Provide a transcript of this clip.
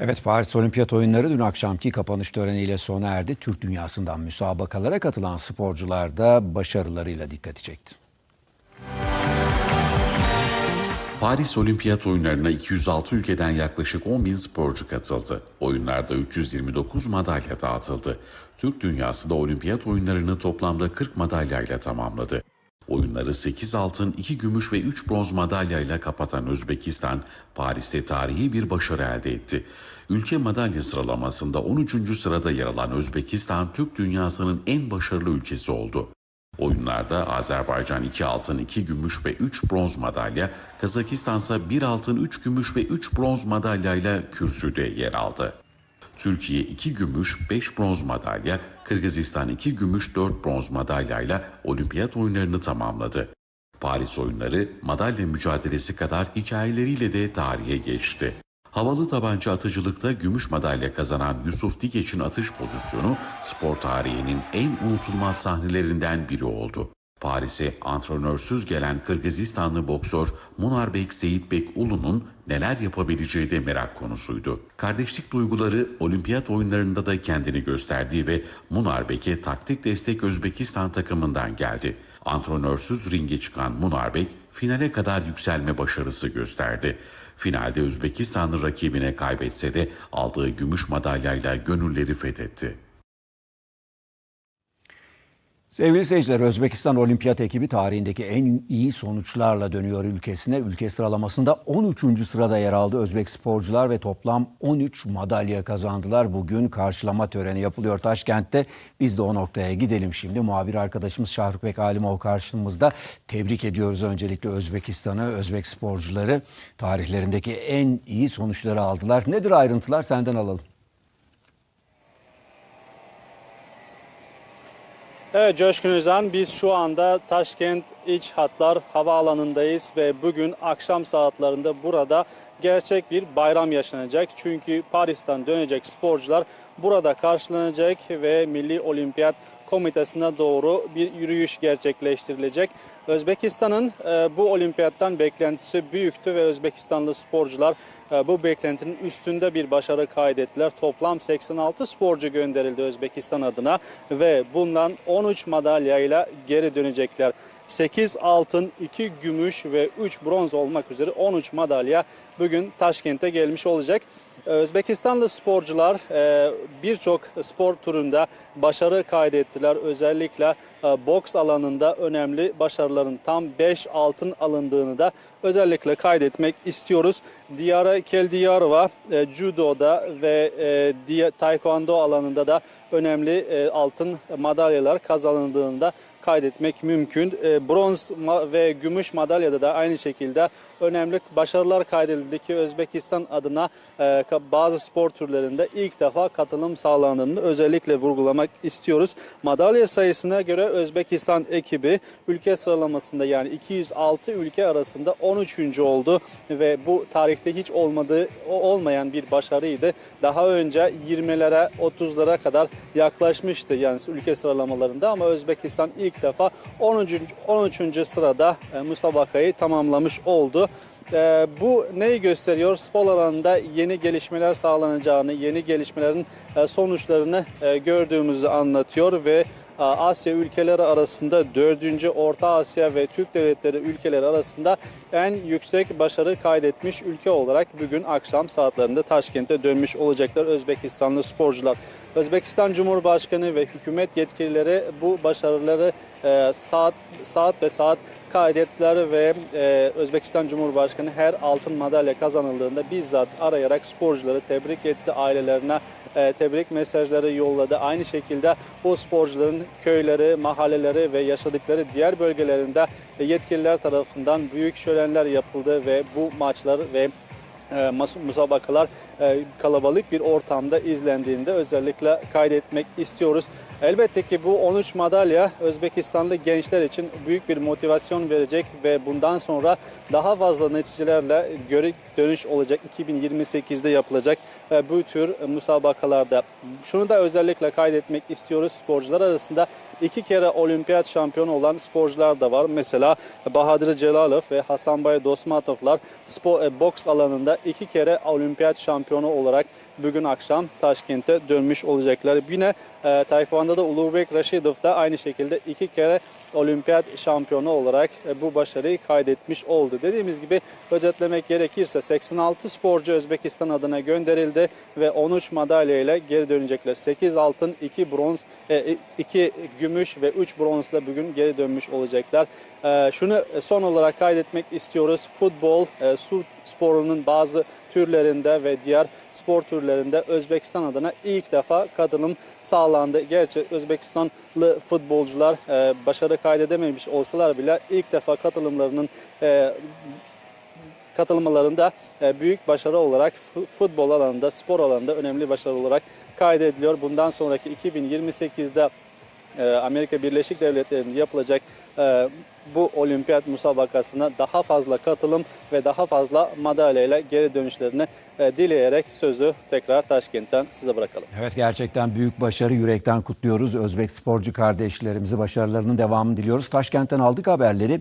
Evet Paris Olimpiyat Oyunları dün akşamki kapanış töreniyle sona erdi. Türk dünyasından müsabakalara katılan sporcular da başarılarıyla dikkati çekti. Paris Olimpiyat Oyunları'na 206 ülkeden yaklaşık 10 bin sporcu katıldı. Oyunlarda 329 madalya dağıtıldı. Türk dünyası da olimpiyat oyunlarını toplamda 40 madalyayla tamamladı. Oyunları 8 altın, 2 gümüş ve 3 bronz madalyayla kapatan Özbekistan, Paris'te tarihi bir başarı elde etti. Ülke madalya sıralamasında 13. sırada yer alan Özbekistan, Türk dünyasının en başarılı ülkesi oldu. Oyunlarda Azerbaycan 2 altın, 2 gümüş ve 3 bronz madalya, Kazakistan ise 1 altın, 3 gümüş ve 3 bronz madalyayla kürsüde yer aldı. Türkiye 2 gümüş, 5 bronz madalya, Kırgızistan 2 gümüş, 4 bronz madalyayla olimpiyat oyunlarını tamamladı. Paris oyunları madalya mücadelesi kadar hikayeleriyle de tarihe geçti. Havalı tabanca atıcılıkta gümüş madalya kazanan Yusuf Dikeç'in atış pozisyonu spor tarihinin en unutulmaz sahnelerinden biri oldu. Paris'e antrenörsüz gelen Kırgızistanlı boksör Munarbek Seyitbek Ulu'nun neler yapabileceği de merak konusuydu. Kardeşlik duyguları olimpiyat oyunlarında da kendini gösterdiği ve Munarbek'e taktik destek Özbekistan takımından geldi. Antrenörsüz ringe çıkan Munarbek finale kadar yükselme başarısı gösterdi. Finalde Özbekistanlı rakibine kaybetse de aldığı gümüş madalyayla gönülleri fethetti. Sevgili seyirciler, Özbekistan Olimpiyat ekibi tarihindeki en iyi sonuçlarla dönüyor ülkesine. Ülke sıralamasında 13. sırada yer aldı Özbek sporcular ve toplam 13 madalya kazandılar. Bugün karşılama töreni yapılıyor Taşkent'te. Biz de o noktaya gidelim şimdi. Muhabir arkadaşımız Şahrukbek Alimov karşımızda. Tebrik ediyoruz öncelikle Özbekistan'ı, Özbek sporcuları. Tarihlerindeki en iyi sonuçları aldılar. Nedir ayrıntılar senden alalım. Evet Coşkun Özen biz şu anda Taşkent İç Hatlar Havaalanı'ndayız ve bugün akşam saatlerinde burada gerçek bir bayram yaşanacak. Çünkü Paris'ten dönecek sporcular burada karşılanacak ve Milli Olimpiyat Komitesi'ne doğru bir yürüyüş gerçekleştirilecek. Özbekistan'ın e, bu olimpiyattan beklentisi büyüktü ve Özbekistanlı sporcular e, bu beklentinin üstünde bir başarı kaydettiler. Toplam 86 sporcu gönderildi Özbekistan adına ve bundan 13 madalyayla geri dönecekler. 8 altın, 2 gümüş ve 3 bronz olmak üzere 13 madalya bugün Taşkent'e gelmiş olacak. Özbekistanlı sporcular e, birçok spor turunda başarı kaydettiler. Özellikle e, boks alanında önemli başarıların tam 5 altın alındığını da özellikle kaydetmek istiyoruz. Diyara Keldiyarova e, judoda ve taekwondo alanında da önemli altın madalyalar kazanıldığını da kaydetmek mümkün. Bronz ve gümüş madalyada da aynı şekilde önemli başarılar kaydedildi ki Özbekistan adına bazı spor türlerinde ilk defa katılım sağlandığını özellikle vurgulamak istiyoruz. Madalya sayısına göre Özbekistan ekibi ülke sıralamasında yani 206 ülke arasında 13. oldu ve bu tarihte hiç olmadığı olmayan bir başarıydı. Daha önce 20'lere 30'lara kadar yaklaşmıştı yani ülke sıralamalarında ama Özbekistan ilk defa 13. 13. sırada müsabakayı tamamlamış oldu. E, bu neyi gösteriyor? Spor alanında yeni gelişmeler sağlanacağını, yeni gelişmelerin e, sonuçlarını e, gördüğümüzü anlatıyor ve Asya ülkeleri arasında 4. Orta Asya ve Türk devletleri ülkeleri arasında en yüksek başarı kaydetmiş ülke olarak bugün akşam saatlerinde Taşkent'e dönmüş olacaklar Özbekistanlı sporcular. Özbekistan Cumhurbaşkanı ve hükümet yetkilileri bu başarıları saat saat ve saat kaydettiler ve e, Özbekistan Cumhurbaşkanı her altın madalya kazanıldığında bizzat arayarak sporcuları tebrik etti. Ailelerine e, tebrik mesajları yolladı. Aynı şekilde o sporcuların köyleri, mahalleleri ve yaşadıkları diğer bölgelerinde yetkililer tarafından büyük şölenler yapıldı ve bu maçlar ve e, musabakalar e, kalabalık bir ortamda izlendiğinde özellikle kaydetmek istiyoruz. Elbette ki bu 13 madalya Özbekistanlı gençler için büyük bir motivasyon verecek ve bundan sonra daha fazla neticelerle geri dönüş olacak 2028'de yapılacak e, bu tür musabakalarda. Şunu da özellikle kaydetmek istiyoruz. Sporcular arasında iki kere olimpiyat şampiyonu olan sporcular da var. Mesela Bahadır Celalov ve Hasan Bay Dosmatovlar spor, boks alanında iki kere olimpiyat şampiyonu olarak bugün akşam Taşkent'e dönmüş olacaklar. Yine e, Taekwondo'da Ulubek Rashidov da aynı şekilde iki kere olimpiyat şampiyonu olarak e, bu başarıyı kaydetmiş oldu. Dediğimiz gibi özetlemek gerekirse 86 sporcu Özbekistan adına gönderildi ve 13 madalya ile geri dönecekler. 8 altın, 2 bronz, 2 gümüş ve 3 bronzla bugün geri dönmüş olacaklar. E, Şunu son olarak kaydetmek istiyoruz. Futbol, e, su sporunun bazı türlerinde ve diğer spor türlerinde Özbekistan adına ilk defa katılım sağlandı. Gerçi Özbekistanlı futbolcular e, başarı kaydedememiş olsalar bile ilk defa katılımlarının e, katılmalarında e, büyük başarı olarak fu- futbol alanında, spor alanında önemli başarı olarak kaydediliyor. Bundan sonraki 2028'de e, Amerika Birleşik Devletleri'nde yapılacak e, bu olimpiyat musabakasına daha fazla katılım ve daha fazla madalyayla geri dönüşlerini e, dileyerek sözü tekrar Taşkent'ten size bırakalım. Evet gerçekten büyük başarı yürekten kutluyoruz. Özbek sporcu kardeşlerimizi başarılarının devamını diliyoruz. Taşkent'ten aldık haberleri.